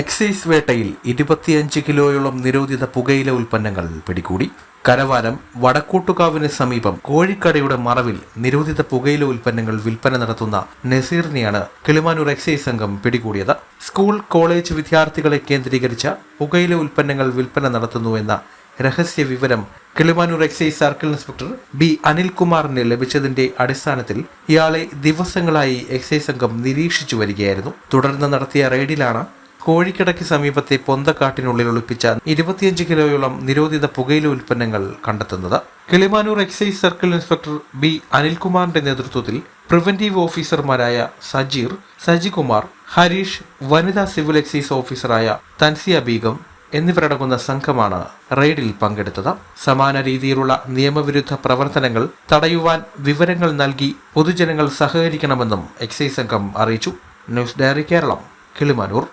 Excise വേട്ടയിൽ ഇരുപത്തിയഞ്ച് കിലോയോളം നിരോധിത പുകയില ഉൽപ്പന്നങ്ങൾ പിടികൂടി. കരവാരം വടക്കൂട്ടുകാവിന് സമീപം കോഴിക്കടയുടെ മറവിൽ നിരോധിത പുകയില ഉൽപ്പന്നങ്ങൾ വിൽപ്പന നടത്തുന്ന നസീറിനെയാണ് കിളിമാനൂർ എക്സൈസ് സംഘം പിടികൂടിയത്. സ്കൂൾ കോളേജ് വിദ്യാർത്ഥികളെ കേന്ദ്രീകരിച്ച പുകയില ഉൽപ്പന്നങ്ങൾ വിൽപ്പന നടത്തുന്നുവെന്ന രഹസ്യ വിവരം Kilimanoor excise circle inspector B അനിൽകുമാറിന് ലഭിച്ചതിന്റെ അടിസ്ഥാനത്തിൽ ഇയാളെ ദിവസങ്ങളായി എക്സൈസ് സംഘം നിരീക്ഷിച്ചു വരികയായിരുന്നു. തുടർന്ന് നടത്തിയ റെയ്ഡിലാണ് കോഴിക്കടയ്ക്ക് സമീപത്തെ പൊന്തക്കാട്ടിനുള്ളിൽ ഒളിപ്പിച്ച ഇരുപത്തിയഞ്ച് കിലോയോളം നിരോധിത പുകയില ഉൽപ്പന്നങ്ങൾ കണ്ടെത്തുന്നത്. Kilimanoor excise circle inspector B അനിൽകുമാറിന്റെ നേതൃത്വത്തിൽ പ്രിവന്റീവ് ഓഫീസർമാരായ സജീർ സജികുമാർ ഹരീഷ് വനിതാ സിവിൽ എക്സൈസ് ഓഫീസറായ തൻസിയ ബീഗം എന്നിവരടങ്ങുന്ന സംഘമാണ് റെയ്ഡിൽ പങ്കെടുത്തത്. സമാന രീതിയിലുള്ള നിയമവിരുദ്ധ പ്രവർത്തനങ്ങൾ തടയുവാൻ വിവരങ്ങൾ നൽകി പൊതുജനങ്ങൾ സഹകരിക്കണമെന്നും എക്സൈസ് സംഘം അറിയിച്ചു. News diary Keralam Kilimanoor.